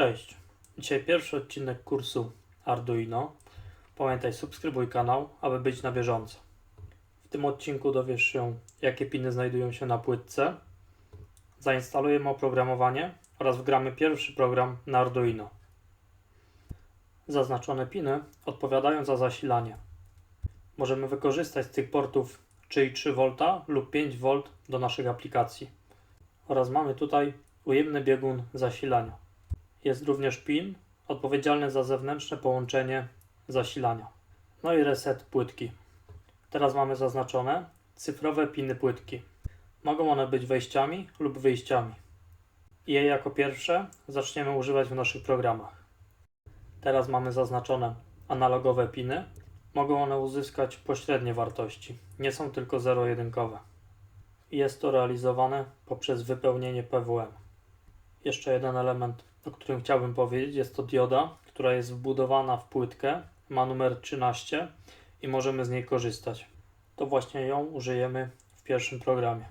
Cześć. Dzisiaj pierwszy odcinek kursu Arduino. Pamiętaj, subskrybuj kanał, aby być na bieżąco. W tym odcinku dowiesz się, jakie piny znajdują się na płytce, zainstalujemy oprogramowanie oraz wgramy pierwszy program na Arduino. Zaznaczone piny odpowiadają za zasilanie. Możemy wykorzystać z tych portów 3,3V lub 5V do naszych aplikacji. Oraz mamy tutaj ujemny biegun zasilania. Jest również pin odpowiedzialny za zewnętrzne połączenie zasilania. No i reset płytki. Teraz mamy zaznaczone cyfrowe piny płytki. Mogą one być wejściami lub wyjściami. Je jako pierwsze zaczniemy używać w naszych programach. Teraz mamy zaznaczone analogowe piny. Mogą one uzyskać pośrednie wartości. Nie są tylko zero-jedynkowe. Jest to realizowane poprzez wypełnienie PWM. Jeszcze jeden element, o którym chciałbym powiedzieć, jest to dioda, która jest wbudowana w płytkę, ma numer 13 i możemy z niej korzystać. To właśnie ją użyjemy w pierwszym programie.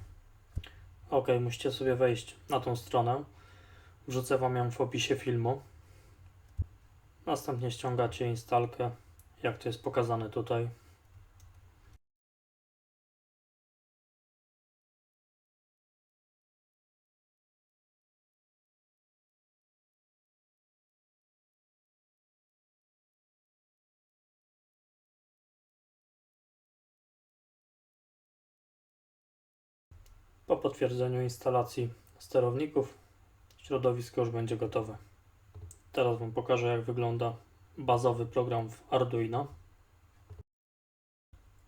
Ok, musicie sobie wejść na tą stronę. Wrzucę Wam ją w opisie filmu. Następnie ściągacie instalkę, jak to jest pokazane tutaj. Po potwierdzeniu instalacji sterowników środowisko już będzie gotowe. Teraz Wam pokażę jak wygląda bazowy program w Arduino.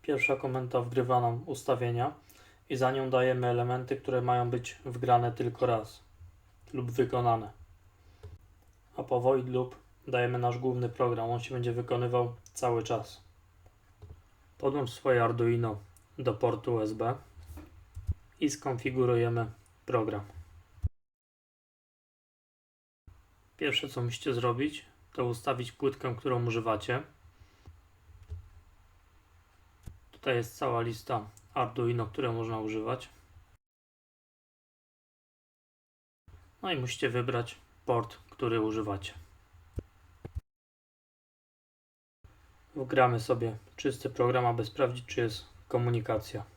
Pierwsza komenda wgrywa nam ustawienia i za nią dajemy elementy, które mają być wgrane tylko raz lub wykonane. A po void loop dajemy nasz główny program, on się będzie wykonywał cały czas. Podłącz swoje Arduino do portu USB i skonfigurujemy program. Pierwsze co musicie zrobić, to ustawić płytkę, którą używacie. Tutaj jest cała lista Arduino, które można używać. No i musicie wybrać port, który używacie. Wgramy sobie czysty program, aby sprawdzić, czy jest komunikacja.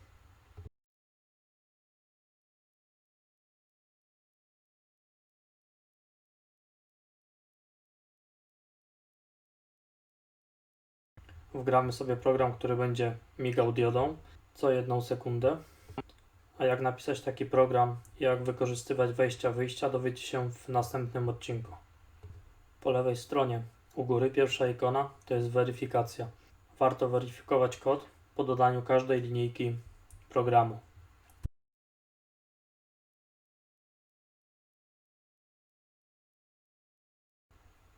Wgramy sobie program, który będzie migał diodą co jedną sekundę. A jak napisać taki program jak wykorzystywać wejścia wyjścia dowiecie się w następnym odcinku. Po lewej stronie u góry pierwsza ikona to jest weryfikacja. Warto weryfikować kod po dodaniu każdej linijki programu.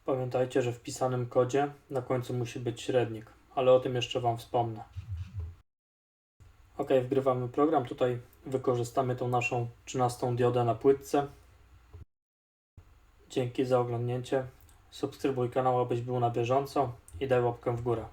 Pamiętajcie, że w pisanym kodzie na końcu musi być średnik, ale o tym jeszcze Wam wspomnę. Ok, wgrywamy program. Tutaj wykorzystamy tą naszą 13 diodę na płytce. Dzięki za oglądnięcie. Subskrybuj kanał, abyś był na bieżąco i daj łapkę w górę.